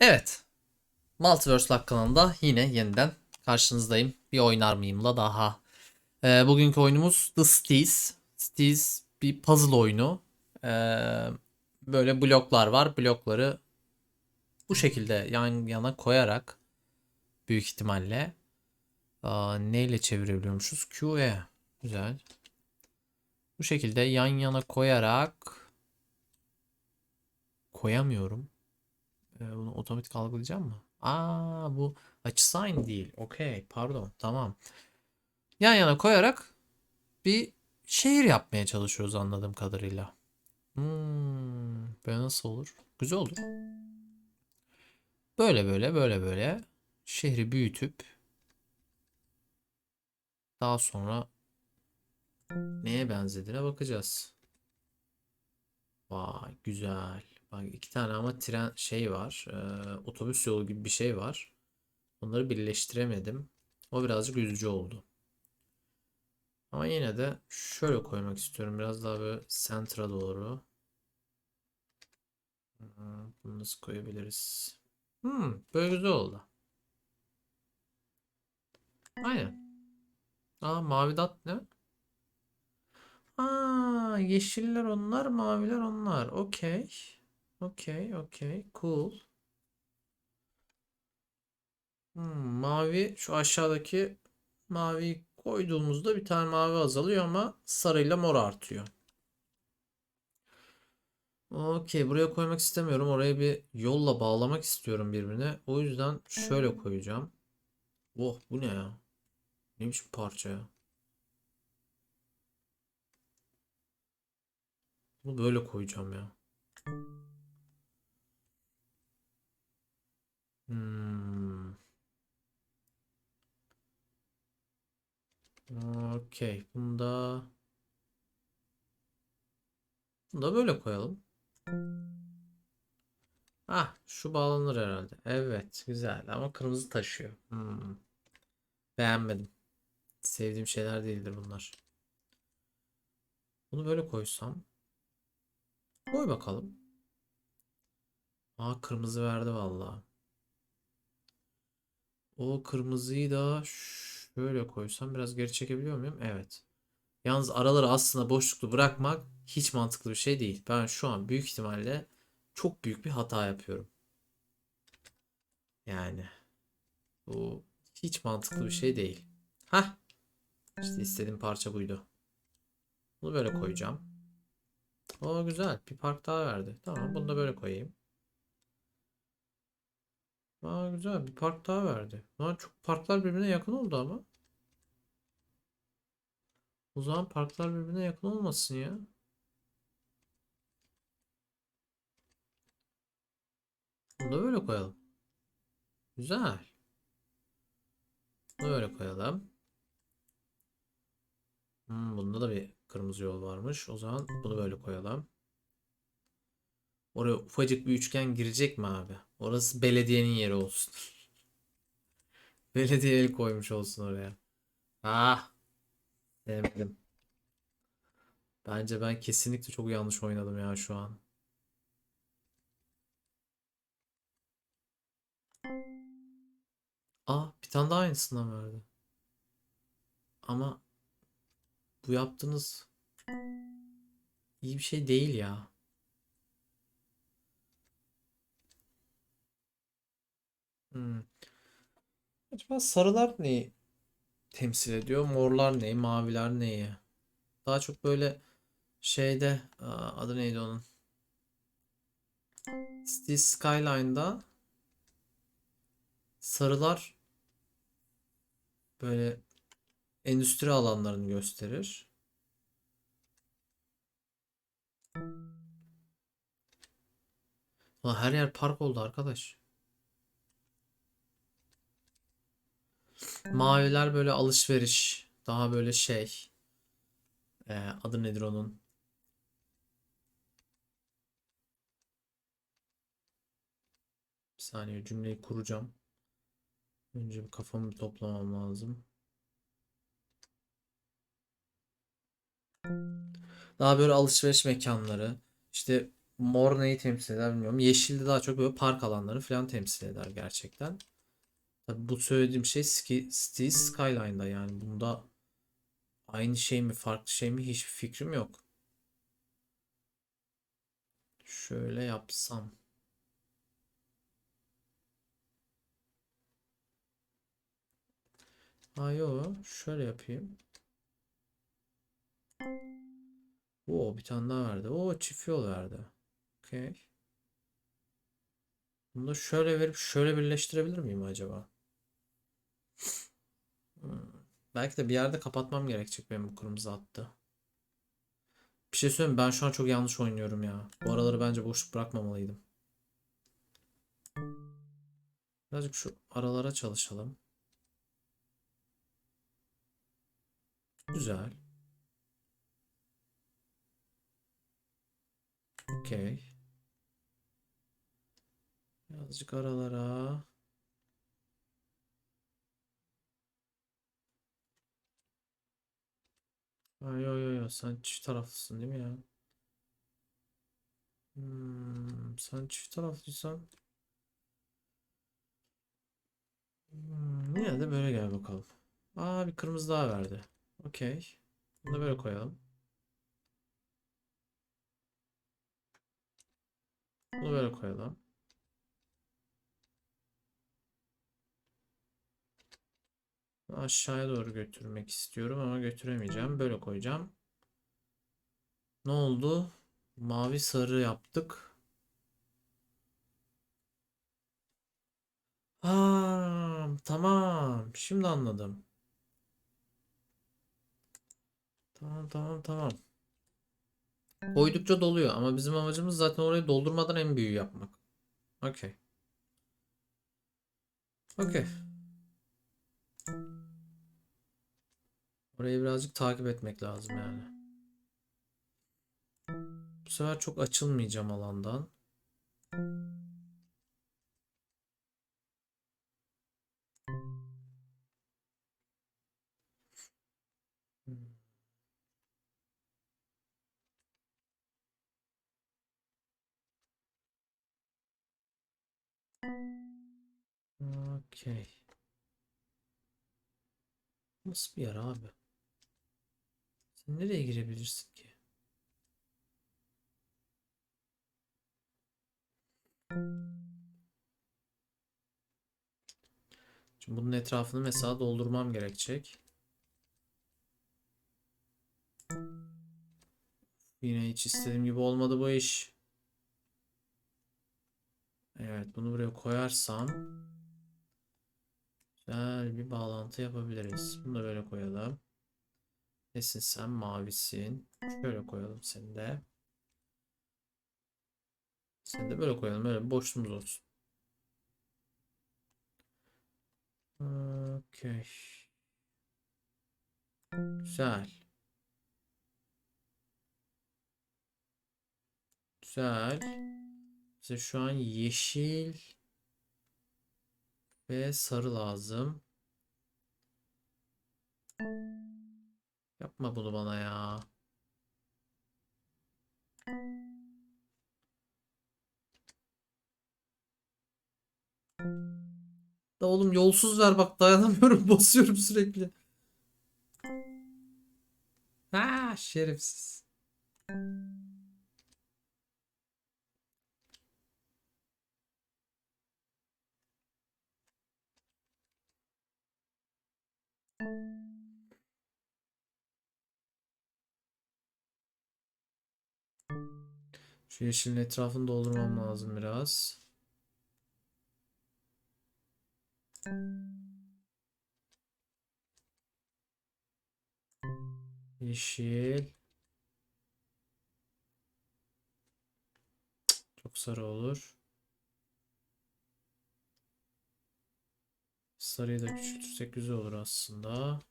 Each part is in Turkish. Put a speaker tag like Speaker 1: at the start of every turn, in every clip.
Speaker 1: Evet. Multiverse Luck kanalında yine yeniden karşınızdayım. Bir oynar mıyımla daha. Ee, bugünkü oyunumuz The Steez. Steez bir puzzle oyunu. Ee, böyle bloklar var. Blokları bu şekilde yan yana koyarak büyük ihtimalle aa, neyle çevirebiliyormuşuz? QE. Güzel. Bu şekilde yan yana koyarak koyamıyorum. Ee, bunu otomatik algılayacağım mı? Aa bu açısı aynı değil. Okey pardon tamam. Yan yana koyarak bir şehir yapmaya çalışıyoruz anladığım kadarıyla. Hmm, böyle nasıl olur? Güzel olur. Böyle böyle böyle böyle şehri büyütüp daha sonra neye benzediğine bakacağız. Vay güzel. Bak iki tane ama tren şey var. e, otobüs yolu gibi bir şey var. Onları birleştiremedim. O birazcık üzücü oldu. Ama yine de şöyle koymak istiyorum. Biraz daha böyle centra doğru. Bunu nasıl koyabiliriz? Hmm, böyle güzel oldu. Aynen. Aa mavi dot ne? Aa yeşiller onlar, maviler onlar. Okey. Okey, okey. Cool. Hmm, mavi şu aşağıdaki mavi koyduğumuzda bir tane mavi azalıyor ama sarıyla mor artıyor. Okey, buraya koymak istemiyorum. Oraya bir yolla bağlamak istiyorum birbirine. O yüzden şöyle koyacağım. Oh, bu ne ya? Ne biçim parça ya? Bunu böyle koyacağım ya. Hmm. Okey. Bunu da bunu da böyle koyalım. Ah, şu bağlanır herhalde. Evet, güzel ama kırmızı taşıyor. Hmm. Beğenmedim. Sevdiğim şeyler değildir bunlar. Bunu böyle koysam. Koy bakalım. Aa kırmızı verdi vallahi. O kırmızıyı da şöyle koysam biraz geri çekebiliyor muyum? Evet. Yalnız araları aslında boşluklu bırakmak hiç mantıklı bir şey değil. Ben şu an büyük ihtimalle çok büyük bir hata yapıyorum. Yani bu hiç mantıklı bir şey değil. Hah. İşte istediğim parça buydu. Bunu böyle koyacağım. O güzel. Bir park daha verdi. Tamam bunu da böyle koyayım. Aa güzel bir park daha verdi. Lan çok parklar birbirine yakın oldu ama. O zaman parklar birbirine yakın olmasın ya. Bunu da böyle koyalım. Güzel. Bunu böyle koyalım. Hmm, bunda da bir kırmızı yol varmış. O zaman bunu böyle koyalım. Oraya ufacık bir üçgen girecek mi abi? Orası belediyenin yeri olsun. Belediye el koymuş olsun oraya. Ah. Sevmedim. Bence ben kesinlikle çok yanlış oynadım ya şu an. Aa bir tane daha aynısından verdi. Ama bu yaptığınız iyi bir şey değil ya. Hmm. Acaba sarılar neyi temsil ediyor? Morlar neyi? Maviler neyi? Daha çok böyle şeyde adı neydi onun? Cities Skyline'da sarılar böyle endüstri alanlarını gösterir. Ulan her yer park oldu arkadaş. Maviler böyle alışveriş. Daha böyle şey. Ee, adı nedir onun? Bir saniye cümleyi kuracağım. Önce bir kafamı toplamam lazım. Daha böyle alışveriş mekanları. İşte mor neyi temsil eder bilmiyorum. Yeşil de daha çok böyle park alanları falan temsil eder gerçekten. Tabii bu söylediğim şey Cities Skyline'da yani bunda aynı şey mi farklı şey mi hiçbir fikrim yok. Şöyle yapsam. Ha yo şöyle yapayım. Oo bir tane daha verdi. Oo çift yol verdi. Okey. Bunu da şöyle verip şöyle birleştirebilir miyim acaba? Hmm. Belki de bir yerde kapatmam gerekecek benim bu kırmızı hattı. Bir şey söyleyeyim ben şu an çok yanlış oynuyorum ya. Bu araları bence boşluk bırakmamalıydım. Birazcık şu aralara çalışalım. Güzel. Okey. Birazcık aralara. Ay yo yo yo sen çift taraflısın değil mi ya? Hmm, sen çift taraflıysan hmm, yine de böyle gel bakalım. Aa bir kırmızı daha verdi. Okey. Bunu da böyle koyalım. Bunu böyle koyalım. Aşağıya doğru götürmek istiyorum ama götüremeyeceğim. Böyle koyacağım. Ne oldu? Mavi sarı yaptık. Ha, tamam. Şimdi anladım. Tamam tamam tamam. Koydukça doluyor ama bizim amacımız zaten orayı doldurmadan en büyüğü yapmak. Okey. Okey. Orayı birazcık takip etmek lazım yani. Bu sefer çok açılmayacağım alandan. Hmm. Okey. Nasıl bir yer abi? Sen nereye girebilirsin ki? Şimdi bunun etrafını mesela doldurmam gerekecek. Yine hiç istediğim gibi olmadı bu iş. Evet bunu buraya koyarsam güzel bir bağlantı yapabiliriz. Bunu da böyle koyalım. Nesin sen? Mavisin. Şöyle koyalım seni de. Seni de böyle koyalım. Böyle boşluğumuz olsun. Okey. Güzel. Güzel. Bize şu an yeşil ve sarı lazım. Yapma bunu bana ya. Da oğlum yolsuz ver bak dayanamıyorum basıyorum sürekli. Ha şerefsiz. Şu yeşilin etrafını doldurmam lazım biraz. Yeşil. Çok sarı olur. Sarıyı da küçültürsek güzel olur aslında.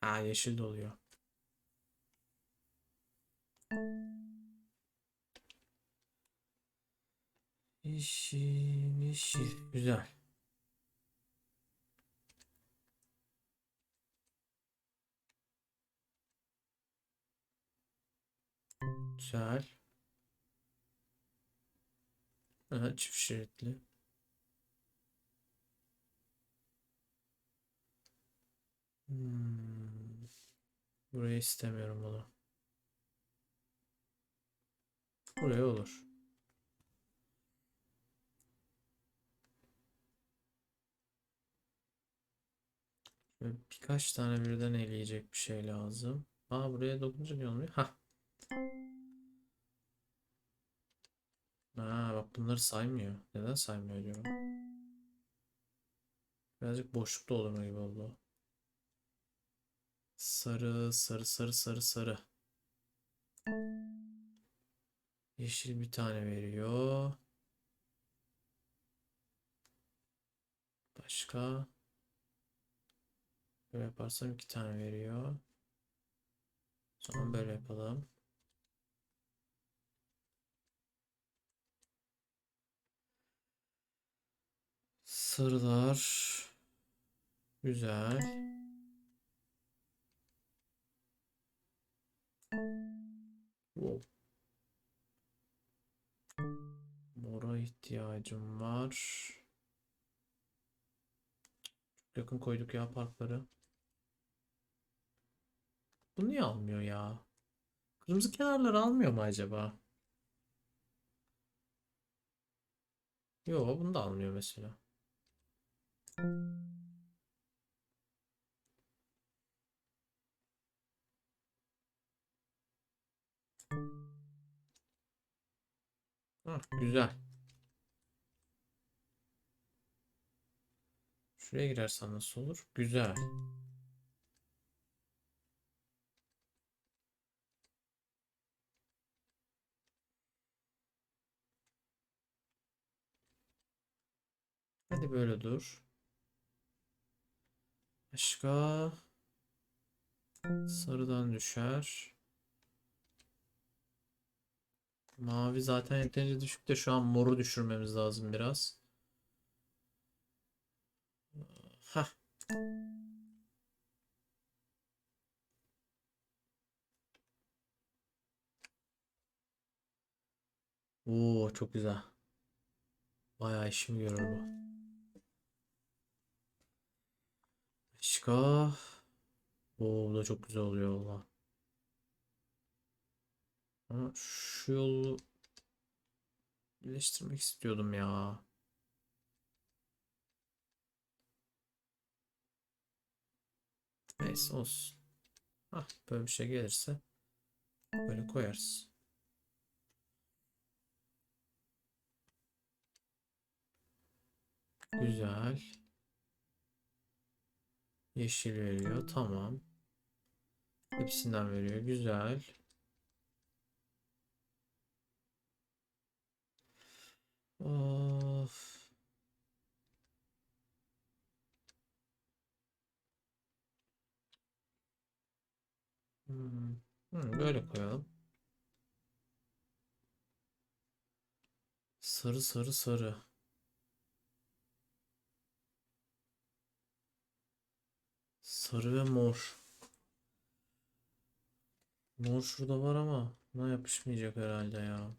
Speaker 1: Ha yeşil de oluyor. Yeşil, yeşil. Güzel. Güzel. Aha, çift şeritli. Hmm. Burayı istemiyorum bunu. Buraya olur. Şöyle birkaç tane birden eleyecek bir şey lazım. Aa buraya dokununca ne olmuyor? Hah. Ha bak bunları saymıyor. Neden saymıyor diyorum. Birazcık boşlukta olur gibi oldu. Sarı, sarı, sarı, sarı, sarı. Yeşil bir tane veriyor. Başka. Böyle yaparsam iki tane veriyor. Zaman böyle yapalım. Sarılar. Güzel. Wow. Mora ihtiyacım var. Çok yakın koyduk ya parkları. Bu niye almıyor ya? Kırmızı kenarları almıyor mu acaba? Yo, bunu da almıyor mesela. Hah, güzel. Şuraya girersen nasıl olur? Güzel. Hadi böyle dur. Başka sarıdan düşer. Mavi zaten yeterince düşük de şu an moru düşürmemiz lazım biraz. Hah. Oo çok güzel. Bayağı işimi görür bu. Başka. Oo bu da çok güzel oluyor valla. Ama şu yolu birleştirmek istiyordum ya. Neyse olsun. Hah böyle bir şey gelirse böyle koyarız. Güzel. Yeşil veriyor. Tamam. Hepsinden veriyor. Güzel. Of. Hmm. Hmm, böyle koyalım. Sarı sarı sarı. Sarı ve mor. Mor şurada var ama buna yapışmayacak herhalde ya.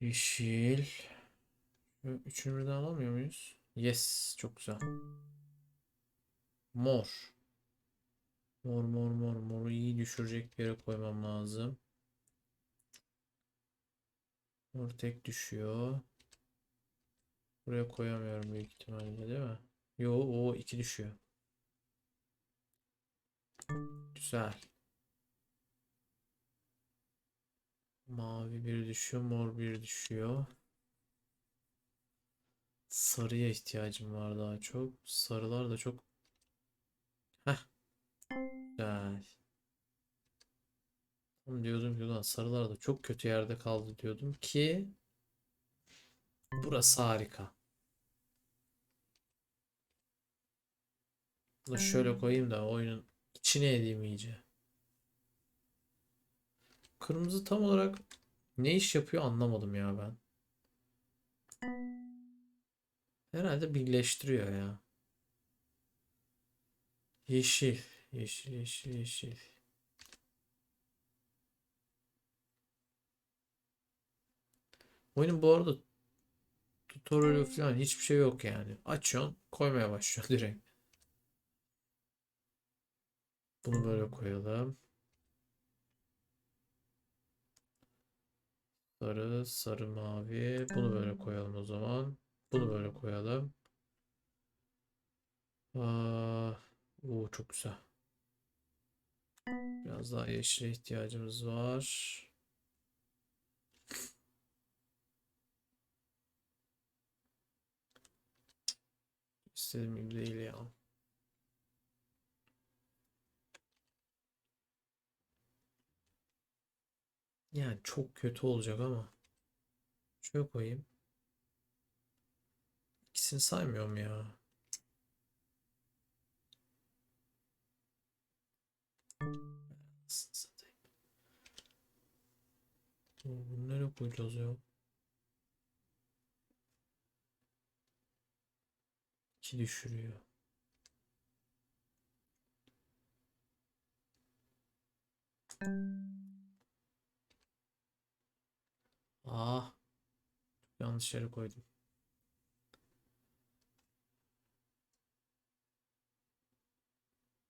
Speaker 1: Yeşil. Üçünü birden alamıyor muyuz? Yes. Çok güzel. Mor. Mor mor mor. Moru iyi düşürecek bir yere koymam lazım. Mor tek düşüyor. Buraya koyamıyorum büyük ihtimalle değil mi? Yo o iki düşüyor. Güzel. Mavi bir düşüyor, mor bir düşüyor. Sarıya ihtiyacım var daha çok. Sarılar da çok. Heh. Güzel. Tam diyordum ki ulan sarılar da çok kötü yerde kaldı diyordum ki burası harika. Bunu şöyle koyayım da oyunun içine edeyim iyice. Kırmızı tam olarak ne iş yapıyor anlamadım ya ben. Herhalde birleştiriyor ya. Yeşil. Yeşil, yeşil, yeşil. Oyunun bu arada tutorial falan hiçbir şey yok yani. Açıyorsun, koymaya başlıyorsun direkt. Bunu böyle koyalım. Sarı, sarı, mavi. Bunu böyle koyalım o zaman. Bunu böyle koyalım. Aa, oo, çok güzel. Biraz daha yeşile ihtiyacımız var. İstediğim gibi değil ya. Yani çok kötü olacak ama. Şöyle koyayım. İkisini saymıyorum ya. Bunu nereye koyacağız ya? İki düşürüyor. Ah. Yanlış yere koydum.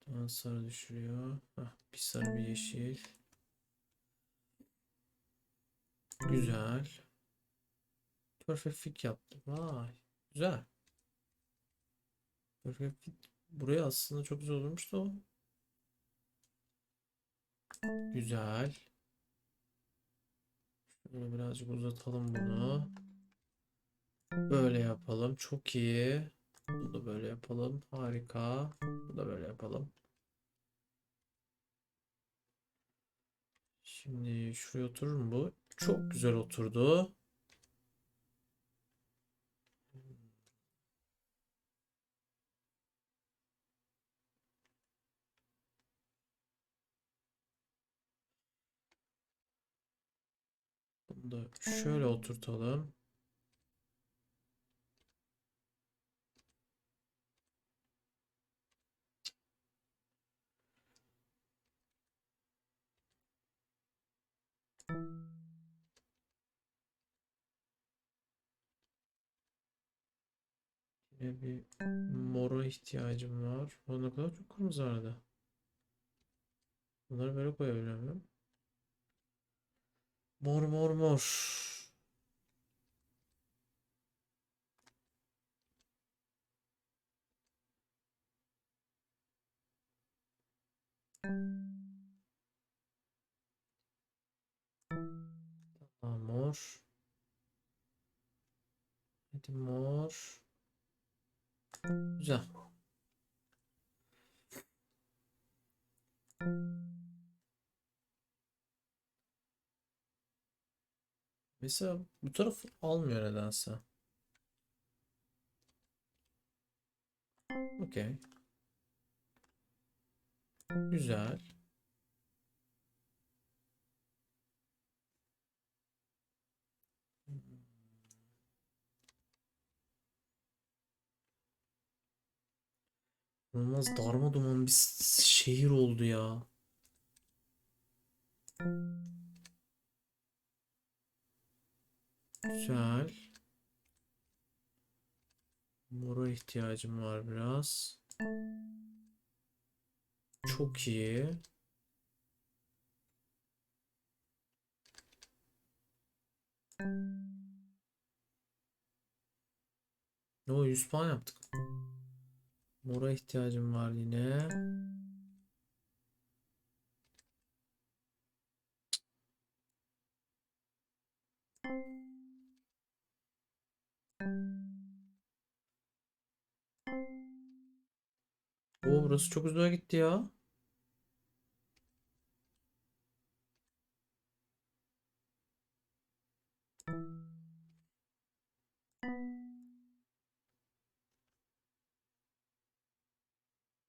Speaker 1: Tamam sarı düşürüyor. Hah, bir sarı bir yeşil. Güzel. Perfect fit yaptı. Vay. Güzel. Perfect fit. Buraya aslında çok güzel olmuş da o. Güzel. Şöyle birazcık uzatalım bunu. Böyle yapalım. Çok iyi. Bunu da böyle yapalım. Harika. Bunu da böyle yapalım. Şimdi şuraya oturur mu bu? Çok güzel oturdu. Bunu da şöyle oturtalım. Yine bir mora ihtiyacım var. O ne kadar çok kırmızı arada. Bunları böyle koyabiliyor muyum? Mor mor mor. Tamam mor. Hadi mor. Güzel. Mesela bu taraf almıyor nedense. Okey. Güzel. İnanılmaz darma duman bir şehir oldu ya. Güzel. Mora ihtiyacım var biraz. Çok iyi. O 100 puan yaptık. Mora ihtiyacım var yine. Oo burası çok uzağa gitti ya.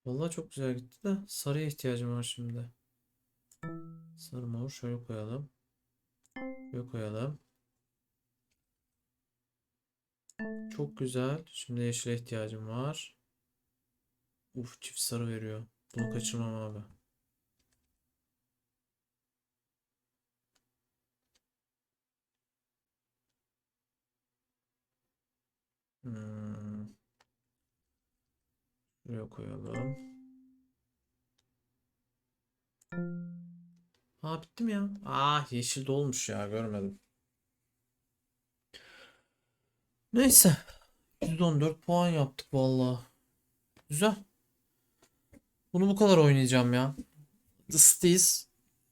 Speaker 1: Vallahi çok güzel gitti de sarıya ihtiyacım var şimdi. Sarı mor şöyle koyalım. Şöyle koyalım. Çok güzel. Şimdi yeşile ihtiyacım var. Uf çift sarı veriyor. Bunu kaçırmam abi. Hmm. Şuraya koyalım. Ha bitti mi ya? Ah yeşil dolmuş ya görmedim. Neyse. 114 puan yaptık vallahi. Güzel. Bunu bu kadar oynayacağım ya. Steez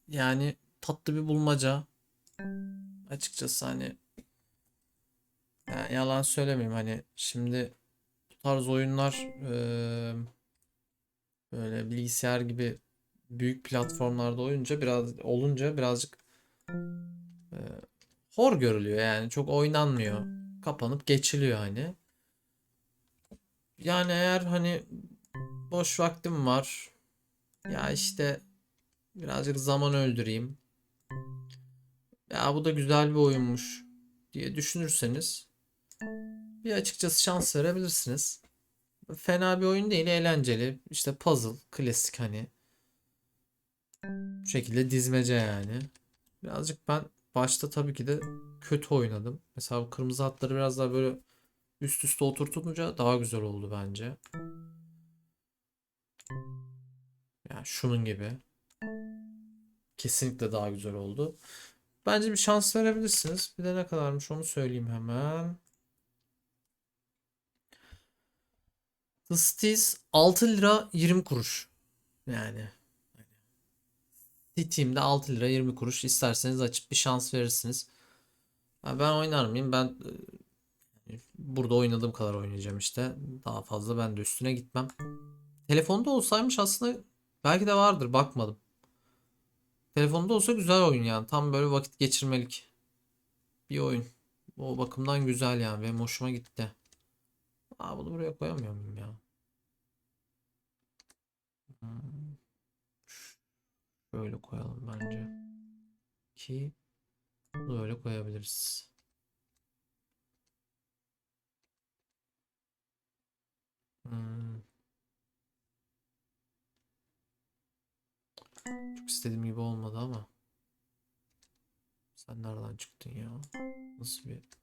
Speaker 1: yani tatlı bir bulmaca. Açıkçası hani yani yalan söylemeyeyim hani şimdi tarz oyunlar eee, böyle bilgisayar gibi büyük platformlarda oyunca biraz olunca birazcık eee, hor görülüyor yani çok oynanmıyor. Kapanıp geçiliyor hani. Yani eğer hani boş vaktim var ya işte birazcık zaman öldüreyim. Ya bu da güzel bir oyunmuş diye düşünürseniz bir açıkçası şans verebilirsiniz. Fena bir oyun değil, eğlenceli. İşte puzzle, klasik hani. Bu şekilde dizmece yani. Birazcık ben başta tabii ki de kötü oynadım. Mesela bu kırmızı hatları biraz daha böyle üst üste oturtunca daha güzel oldu bence. Yani şunun gibi. Kesinlikle daha güzel oldu. Bence bir şans verebilirsiniz. Bir de ne kadarmış onu söyleyeyim hemen. Steez 6 lira 20 kuruş. Yani Steam'de 6 lira 20 kuruş. İsterseniz açıp bir şans verirsiniz. Ha, ben oynar mıyım? Ben e, burada oynadığım kadar oynayacağım işte. Daha fazla ben de üstüne gitmem. Telefonda olsaymış aslında belki de vardır. Bakmadım. Telefonda olsa güzel oyun yani. Tam böyle vakit geçirmelik bir oyun. O bakımdan güzel yani. Benim hoşuma gitti. Aa, bunu buraya koyamıyor muyum ya? Hmm. Şöyle koyalım bence. Ki bunu böyle koyabiliriz. Hmm. Çok istediğim gibi olmadı ama. Sen nereden çıktın ya? Nasıl bir...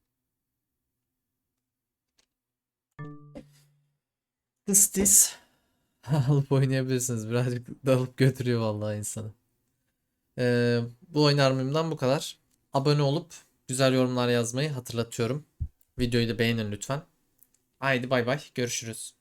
Speaker 1: This. Alıp oynayabilirsiniz. Birazcık dalıp götürüyor vallahi insanı. Ee, bu oynar mıyımdan bu kadar. Abone olup güzel yorumlar yazmayı hatırlatıyorum. Videoyu da beğenin lütfen. Haydi bay bay. Görüşürüz.